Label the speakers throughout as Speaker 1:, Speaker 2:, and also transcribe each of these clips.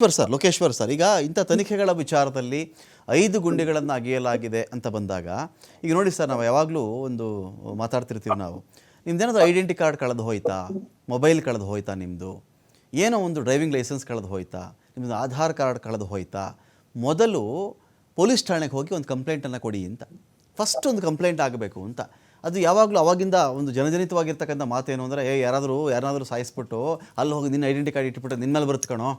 Speaker 1: Lokeshwar sir Lokeshwar sir, ಈಗ ಇಂಥ ತನಿಖೆಗಳ ವಿಚಾರದಲ್ಲಿ ಐದು ಗುಂಡಿಗಳನ್ನು ಅಗೆಯಲಾಗಿದೆ ಅಂತ ಬಂದಾಗ, ಈಗ ನೋಡಿ ಸರ್, ನಾವು ಯಾವಾಗಲೂ ಒಂದು ಮಾತಾಡ್ತಿರ್ತೀವಿ ನಾವು, ನಿಮ್ದೇನಾದ್ರು ಐಡೆಂಟಿ ಕಾರ್ಡ್ ಕಳೆದು ಹೋಯ್ತಾ? ಮೊಬೈಲ್ ಕಳೆದು ಹೋಯ್ತಾ ನಿಮ್ಮದು ಏನೋ ಒಂದು ಡ್ರೈವಿಂಗ್ ಲೈಸೆನ್ಸ್ ಕಳೆದು ಹೋಯ್ತಾ? ನಿಮ್ಮದು ಆಧಾರ್ ಕಾರ್ಡ್ ಕಳೆದು ಹೋಯ್ತಾ? ಮೊದಲು ಪೊಲೀಸ್ ಠಾಣೆಗೆ ಹೋಗಿ ಒಂದು ಕಂಪ್ಲೇಂಟನ್ನು ಕೊಡಿ ಅಂತ. ಫಸ್ಟ್ ಒಂದು ಕಂಪ್ಲೇಂಟ್ ಆಗಬೇಕು ಅಂತ. ಅದು ಯಾವಾಗಲೂ ಅವಾಗಿಂದ ಒಂದು ಜನಜನಿತವಾಗಿರ್ತಕ್ಕಂಥ ಮಾತೇನು ಅಂದರೆ, ಏ, ಯಾರಾದರೂ ಯಾರಾದರೂ ಸಾಯಿಸ್ಬಿಟ್ಟು, ಅಲ್ಲಿ ಹೋಗಿ ನಿನ್ನ ಐಡೆಂಟಿ ಕಾರ್ಡ್ ಇಟ್ಬಿಟ್ಟು ನಿನ್ನ ಮೇಲೆ ಬರುತ್ತೆ ಕಣೋ.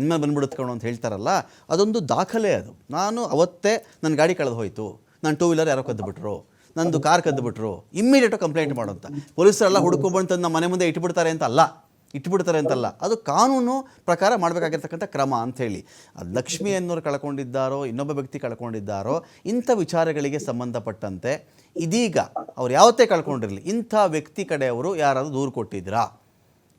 Speaker 1: ನಿಮ್ಮ ಬಂದ್ಬಿಡುತ್ತೆ ಕಣೋ ಅಂತ ಹೇಳ್ತಾರಲ್ಲ ಅದೊಂದು ದಾಖಲೆ ಅದು. ನಾನು ಅವತ್ತೇ ನನ್ನ ಗಾಡಿ ಕಳೆದು ಹೋಯಿತು. ನನ್ನ ಟೂ ವೀಲರ್ ಯಾರೋ ಕದ್ದುಬಿಟ್ರು. ನಂದು ಕಾರ್ ಕದ್ದುಬಿಟ್ರು. ಇಮ್ಮಿಡಿಯೇಟಾಗಿ ಕಂಪ್ಲೇಂಟ್ ಮಾಡೋಂತ ಪೊಲೀಸರೆಲ್ಲ ಹುಡುಕೊಂಡ್ಬಂದು ನಮ್ಮ ಮನೆ ಮುಂದೆ ಇಟ್ಬಿಡ್ತಾರೆ ಅಂತ ಅಲ್ಲ. ಇಟ್ಬಿಡ್ತಾರೆ ಅಂತಲ್ಲ ಅದು ಕಾನೂನು ಪ್ರಕಾರ ಮಾಡಬೇಕಾಗಿರ್ತಕ್ಕಂಥ ಕ್ರಮ ಅಂಥೇಳಿ ಅದು ಲಕ್ಷ್ಮಿ ಅನ್ನೋರು ಕಳ್ಕೊಂಡಿದ್ದಾರೋ ಇನ್ನೊಬ್ಬ ವ್ಯಕ್ತಿ ಕಳ್ಕೊಂಡಿದ್ದಾರೋ ಇಂಥ ವಿಚಾರಗಳಿಗೆ ಸಂಬಂಧಪಟ್ಟಂತೆ ಇದೀಗ ಅವ್ರು ಯಾವತ್ತೇ ಕಳ್ಕೊಂಡಿರಲಿ ಇಂಥ ವ್ಯಕ್ತಿ ಕಡೆಯವರು ಯಾರಾದರೂ ದೂರು ಕೊಟ್ಟಿದ್ರಾ?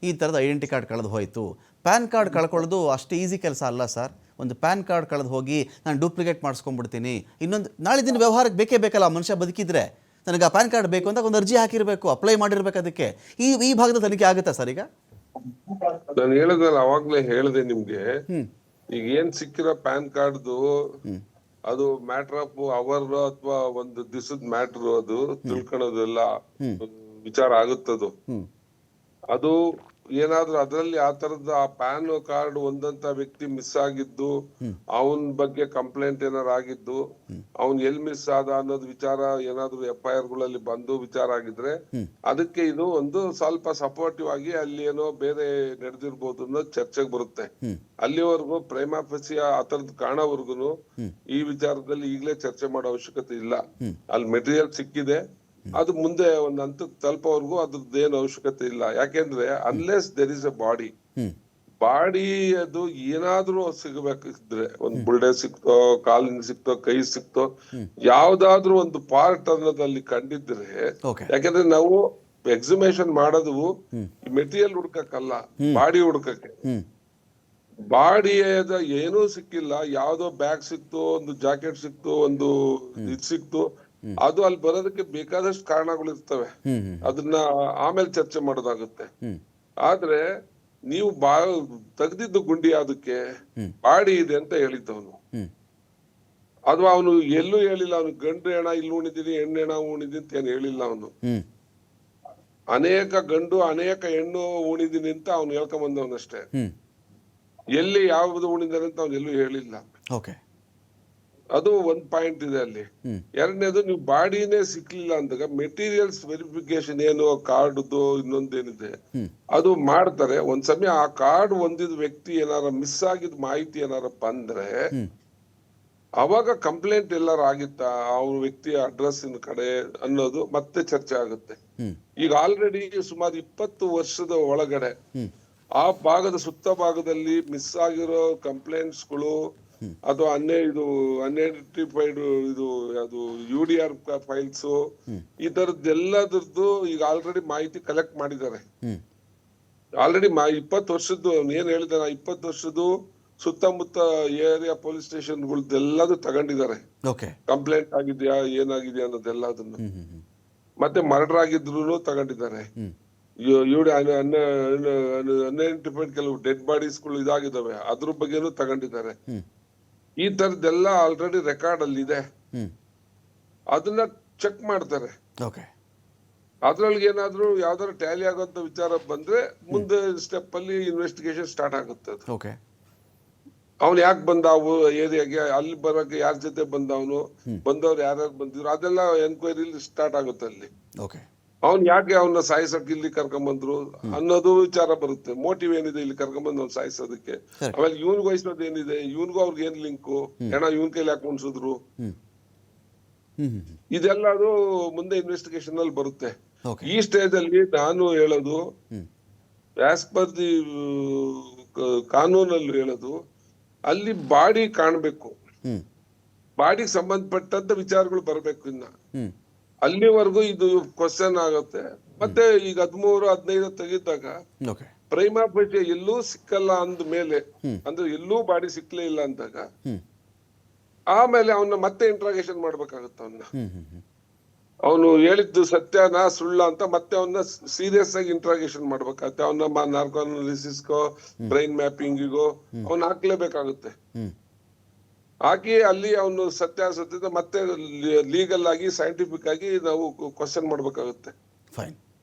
Speaker 1: ಈ ಥರದ ಐಡೆಂಟಿ ಕಾರ್ಡ್ ಕಳೆದು ಹೋಯಿತು. ಪ್ಯಾನ್ ಕಾರ್ಡ್ ಕಳ್ಕೊಳ್ಳೋದು ಅಷ್ಟು ಈಸಿ ಕೆಲಸ ಅಲ್ಲ ಸರ್. ಒಂದು ಪ್ಯಾನ್ ಕಾರ್ಡ್ ಕಳೆದು ಹೋಗಿ ನಾನು ಡೂಪ್ಲಿಕೇಟ್ ಮಾಡಿಸ್ಕೊಂಡ್ಬಿಡ್ತೀನಿ. ಇನ್ನೊಂದು ನಾಳೆ ದಿನ ವ್ಯವಹಾರಕ್ಕೆ ಬೇಕೇ ಬೇಕಲ್ಲ ಆ ಮನುಷ್ಯ ಬದುಕಿದ್ರೆ. ನನಗೆ ಆ ಪ್ಯಾನ್ ಕಾರ್ಡ್ ಬೇಕು ಅಂತ ಒಂದು ಅರ್ಜಿ ಹಾಕಿರಬೇಕು ಅಪ್ಲೈ ಮಾಡಿರಬೇಕು ಅದಕ್ಕೆ. ಈ ಈ ಭಾಗದ ತನಿಖೆ ಆಗುತ್ತಾ ಸರ್ ಈಗ?
Speaker 2: ನಾನು ಹೇಳೋದಲ್ಲ ಅವಾಗ್ಲೇ ಹೇಳಿದೆ ನಿಮ್ಗೆ. ಈಗ ಏನ್ ಸಿಕ್ಕಿರೋ ಪ್ಯಾನ್ ಕಾರ್ಡ್ದು ಅದು ಮ್ಯಾಟರ್ ಆಫ್ ಅವರ್ ಅಥವಾ ಒಂದು ದಿವಸದ ಮ್ಯಾಟರ್ ಅದು ತಿಳ್ಕೊಳೋದೆಲ್ಲ ವಿಚಾರ ಆಗುತ್ತದು. ಅದು ಏನಾದ್ರೂ ಅದರಲ್ಲಿ ಆ ತರದ ಆ ಪ್ಯಾನ್ ಕಾರ್ಡ್ ಒಂದಂತ ವ್ಯಕ್ತಿ ಮಿಸ್ ಆಗಿದ್ದು ಅವನ್ ಬಗ್ಗೆ ಕಂಪ್ಲೇಂಟ್ ಏನಾದ್ರು ಆಗಿದ್ದು ಅವನ್ ಎಲ್ ಮಿಸ್ ಆದ ಅನ್ನೋದು ವಿಚಾರ ಏನಾದ್ರು ಎಫ್ ಐ ಆರ್ಗಳಲ್ಲಿ ಬಂದು ವಿಚಾರ ಆಗಿದ್ರೆ ಅದಕ್ಕೆ ಇದು ಒಂದು ಸ್ವಲ್ಪ ಸಪೋರ್ಟಿವ್ ಆಗಿ ಅಲ್ಲಿ ಏನೋ ಬೇರೆ ನಡೆದಿರ್ಬೋದು ಅನ್ನೋದು ಚರ್ಚೆಗೆ ಬರುತ್ತೆ. ಅಲ್ಲಿವರೆಗೂ ಪ್ರೇಮಾಫಸಿ ಆ ತರದ್ ಕಾಣೋವರ್ಗುನು ಈ ವಿಚಾರದಲ್ಲಿ ಈಗಲೇ ಚರ್ಚೆ ಮಾಡೋ ಅವಶ್ಯಕತೆ ಇಲ್ಲ. ಅಲ್ಲಿ ಮೆಟೀರಿಯಲ್ ಸಿಕ್ಕಿದೆ ಅದು ಮುಂದೆ ಒಂದ್ ಹಂತಕ್ಕೆ ತಲುಪೋವರೆಗೂ ಅದ್ರದ್ದು ಏನು ಅವಶ್ಯಕತೆ ಇಲ್ಲ. ಯಾಕೆಂದ್ರೆ unless there is a body body ಅದು ಏನಾದ್ರೂ ಸಿಗಬೇಕಿದ್ರೆ ಒಂದ್ ಬುಲ್ಡೆ ಸಿಕ್ತೋ ಕಾಲಿನ ಸಿಕ್ತೋ ಕೈ ಸಿಕ್ತೋ ಯಾವ್ದಾದ್ರೂ ಒಂದು ಪಾರ್ಟ್ ಅನ್ನೋದಲ್ಲಿ ಕಂಡಿದ್ರೆ ಯಾಕಂದ್ರೆ ನಾವು ಎಕ್ಸಿಮೇಷನ್ ಮಾಡೋದು ಮೆಟೀರಿಯಲ್ ಹುಡ್ಕಕ್ಕಲ್ಲ ಬಾಡಿ ಹುಡ್ಕಕ್ಕೆ.
Speaker 1: ಬಾಡಿ
Speaker 2: ಬಾಡಿಯದ ಏನೂ ಸಿಕ್ಕಿಲ್ಲ. ಯಾವ್ದೋ ಬ್ಯಾಗ್ ಸಿಕ್ತು ಒಂದು ಜಾಕೆಟ್ ಸಿಕ್ತು ಒಂದು ಇದು ಸಿಕ್ತು ಅದು ಅಲ್ಲಿ ಬರೋದಕ್ಕೆ ಬೇಕಾದಷ್ಟು ಕಾರಣಗಳು ಇರ್ತವೆ. ಅದನ್ನ ಆಮೇಲೆ ಚರ್ಚೆ ಮಾಡೋದಾಗುತ್ತೆ. ಆದ್ರೆ ನೀವು ಬಾ ತೆಗ್ದಿದ್ದು ಗುಂಡಿ ಅದಕ್ಕೆ ಬಾಡಿ ಇದೆ ಅಂತ ಹೇಳಿದ್ದವನು.
Speaker 1: ಅವನು
Speaker 2: ಅಥವಾ ಅವನು ಎಲ್ಲೂ ಹೇಳಿಲ್ಲ ಅವನು ಗಂಡು ಹೆಣ ಇಲ್ಲಿ ಉಣಿದೀನಿ ಹೆಣ್ಣು ಹೆಣ ಉಣಿದೀನಿ ಅಂತ ಏನು ಹೇಳಿಲ್ಲ ಅವನು. ಅನೇಕ ಗಂಡು ಅನೇಕ ಹೆಣ್ಣು ಉಣಿದೀನಿ ಅಂತ ಅವನು ಹೇಳ್ಕೊಂಡ್ ಬಂದವನಷ್ಟೇ.
Speaker 1: ಹ್ಮ್.
Speaker 2: ಎಲ್ಲಿ ಯಾವ್ದು ಉಣಿದಾನೆ ಅಂತ ಅವ್ನು ಎಲ್ಲೂ ಹೇಳಿಲ್ಲ.
Speaker 1: ಓಕೆ.
Speaker 2: ಅದು ಒಂದ್ ಪಾಯಿಂಟ್ ಇದೆ ಅಲ್ಲಿ. ಎರಡನೇದು ನೀವು ಬಾಡಿನೇ ಸಿಕ್ಲಿಲ್ಲ ಅಂದಾಗ ಮೆಟೀರಿಯಲ್ಸ್ ವೆರಿಫಿಕೇಶನ್ ಏನು ಕಾರ್ಡ್ದು ಇನ್ನೊಂದೇನಿದೆ. ಅದು ಮಾಡ್ತಾರೆ. ಒಂದ್ ಸಮಯ ಆ ಕಾರ್ಡ್ ಹೊಂದಿದ ವ್ಯಕ್ತಿ ಏನಾರ ಮಿಸ್ ಆಗಿದ ಮಾಹಿತಿ ಏನಾರ ಬಂದ್ರೆ ಅವಾಗ ಕಂಪ್ಲೇಂಟ್ ಎಲ್ಲಾರು ಆಗಿತ್ತಾ? ಅವ್ರ ವ್ಯಕ್ತಿಯ ಅಡ್ರೆಸ್ ಕಡೆ ಅನ್ನೋದು ಮತ್ತೆ ಚರ್ಚೆ ಆಗುತ್ತೆ. ಈಗ ಆಲ್ರೆಡಿ ಸುಮಾರು ಇಪ್ಪತ್ತು ವರ್ಷದ ಒಳಗಡೆ ಆ ಭಾಗದ ಸುತ್ತ ಭಾಗದಲ್ಲಿ ಮಿಸ್ ಆಗಿರೋ ಕಂಪ್ಲೇಂಟ್ಸ್ಗಳು ಅಥವಾ ಹನ್ನೆರಡು ಇದು ಅನ್ಐಡೆಂಟಿಫೈಡ್ ಇದು ಅದು ಯು ಡಿ ಆರ್ ಫೈಲ್ಸ್ ಈ ತರದ್ದೆಲ್ಲದ್ರದ್ದು ಈಗ ಆಲ್ರೆಡಿ ಮಾಹಿತಿ ಕಲೆಕ್ಟ್ ಮಾಡಿದ್ದಾರೆ. ಆಲ್ರೆಡಿ ಮಾ ಇಪ್ಪತ್ತು ವರ್ಷದ್ದು ಏನ್ ಹೇಳಿದ ಇಪ್ಪತ್ತು ವರ್ಷದ್ದು ಸುತ್ತಮುತ್ತ ಏರಿಯಾ ಪೊಲೀಸ್ ಸ್ಟೇಷನ್ ಸ್ಟೇಷನ್ಗಳ್ದೆಲ್ಲದು ತಗೊಂಡಿದ್ದಾರೆ. ಕಂಪ್ಲೇಂಟ್ ಆಗಿದ್ಯಾ ಏನಾಗಿದ್ಯಾ ಅನ್ನೋದೆಲ್ಲದನ್ನು.
Speaker 1: ಹ್ಮ್ ಹ್ಮ್ ಹ್ಮ್.
Speaker 2: ಮತ್ತೆ ಮರ್ಡರ್ ಆಗಿದ್ರು ತಗೊಂಡಿದ್ದಾರೆ. ಅನ್ಐಡೆಂಟಿಫೈಡ್ ಕೆಲವು ಡೆಡ್ ಬಾಡೀಸ್ಗಳು ಇದಾಗಿದ್ದಾವೆ ಅದ್ರ ಬಗ್ಗೆನೂ ತಗೊಂಡಿದ್ದಾರೆ. ಈ ತರದ್ದೆಲ್ಲ ಆಲ್ರೆಡಿ ರೆಕಾರ್ಡ್ ಅಲ್ಲಿ ಇದೆ ಅದನ್ನ ಚೆಕ್ ಮಾಡ್ತಾರೆ. ಅದ್ರೊಳಗೆ ಏನಾದ್ರು ಯಾವ್ದಾದ್ರು ಟ್ಯಾಲಿ ಆಗೋಂತ ವಿಚಾರ ಬಂದ್ರೆ ಮುಂದೆ ಸ್ಟೆಪ್ ಅಲ್ಲಿ ಇನ್ವೆಸ್ಟಿಗೇಷನ್ ಸ್ಟಾರ್ಟ್ ಆಗುತ್ತೆ
Speaker 1: ಓಕೆ
Speaker 2: ಅವ್ನು ಯಾಕೆ ಬಂದ ಅವು ಏರಿಯಾಗೆ ಅಲ್ಲಿ ಬರಕ್ಕೆ ಯಾರ ಜೊತೆ ಬಂದವನು ಬಂದವ್ರು ಯಾರ್ಯಾರು ಬಂದಿದ್ರು ಅದೆಲ್ಲ ಎನ್ಕ್ವೈರಿ ಸ್ಟಾರ್ಟ್ ಆಗುತ್ತೆ ಅಲ್ಲಿ.
Speaker 1: ಓಕೆ
Speaker 2: ಅವ್ನ್ ಯಾಕೆ ಅವನ್ನ ಸಾಯಿಸಕ್ ಇಲ್ಲಿ ಕರ್ಕೊಂಬಂದ್ರು ಅನ್ನೋದು ವಿಚಾರ ಬರುತ್ತೆ. ಮೋಟಿವ್ ಏನಿದೆ ಇಲ್ಲಿ ಕರ್ಕೊಂಬಂದ್ ಅವ್ನು ಸಾಯಿಸೋದಕ್ಕೆ. ಆಮೇಲೆ ಇವನ್ಗೂ ವಹಿಸೋದು ಏನಿದೆ? ಇವನ್ಗೂ ಅವ್ರಿಗೆ ಏನ್ ಲಿಂಕು ಹೆಣ ಇವನ್ ಕೈಲಿ ಯಾಕೆ
Speaker 1: ಹ್ಮ್.
Speaker 2: ಇದೆಲ್ಲದು ಮುಂದೆ ಇನ್ವೆಸ್ಟಿಗೇಷನ್ ಅಲ್ಲಿ ಬರುತ್ತೆ. ಈ ಸ್ಟೇಜ್ ಅಲ್ಲಿ ನಾನು ಹೇಳೋದು ಆಸ್ ಪರ್ ದಿ ಕಾನೂನಲ್ಲಿ ಹೇಳೋದು ಅಲ್ಲಿ ಬಾಡಿ ಕಾಣ್ಬೇಕು. ಬಾಡಿಗೆ ಸಂಬಂಧಪಟ್ಟಂತ ವಿಚಾರಗಳು ಬರಬೇಕು ಇನ್ನ. ಅಲ್ಲಿವರೆಗೂ ಇದು ಕ್ವಶನ್ ಆಗುತ್ತೆ. ಮತ್ತೆ ಈಗ ಹದಿಮೂರು ಹದಿನೈದು ತೆಗಿದಾಗ ಪ್ರೈಮ್ ಆಫ್ ಪೇಟೆ ಎಲ್ಲೂ ಸಿಕ್ಕಲ್ಲ ಅಂದ ಮೇಲೆ ಅಂದ್ರೆ ಎಲ್ಲೂ ಬಾಡಿ ಸಿಕ್ಲೇ ಇಲ್ಲ ಅಂದಾಗ ಆಮೇಲೆ ಅವನ್ನ ಮತ್ತೆ ಇಂಟ್ರಾಗೇಷನ್ ಮಾಡ್ಬೇಕಾಗತ್ತ ಅವನ್ನ ಅವನು ಹೇಳಿದ್ದು ಸತ್ಯನ ಸುಳ್ಳ ಅಂತ ಮತ್ತೆ ಅವನ್ನ ಸೀರಿಯಸ್ ಆಗಿ ಇಂಟ್ರಾಗೇಷನ್ ಮಾಡ್ಬೇಕಾಗತ್ತೆ. ಅವನ ನಾರ್ಕೋನಾಲಿಸಿಸ್ಗೋ ಬ್ರೈನ್ ಮ್ಯಾಪಿಂಗಿಗೋ ಅವ್ನ ಹಾಕ್ಲೇಬೇಕಾಗುತ್ತೆ. ಹಾಕಿ ಅಲ್ಲಿ ಅವನು ಸತ್ಯಾಸತ್ಯದ ಮತ್ತೆ ಲೀಗಲ್ ಆಗಿ ಸೈಂಟಿಫಿಕ್ ಆಗಿ ನಾವು ಕ್ವಶನ್ ಮಾಡಬೇಕಾಗುತ್ತೆ.
Speaker 1: ಫೈನ್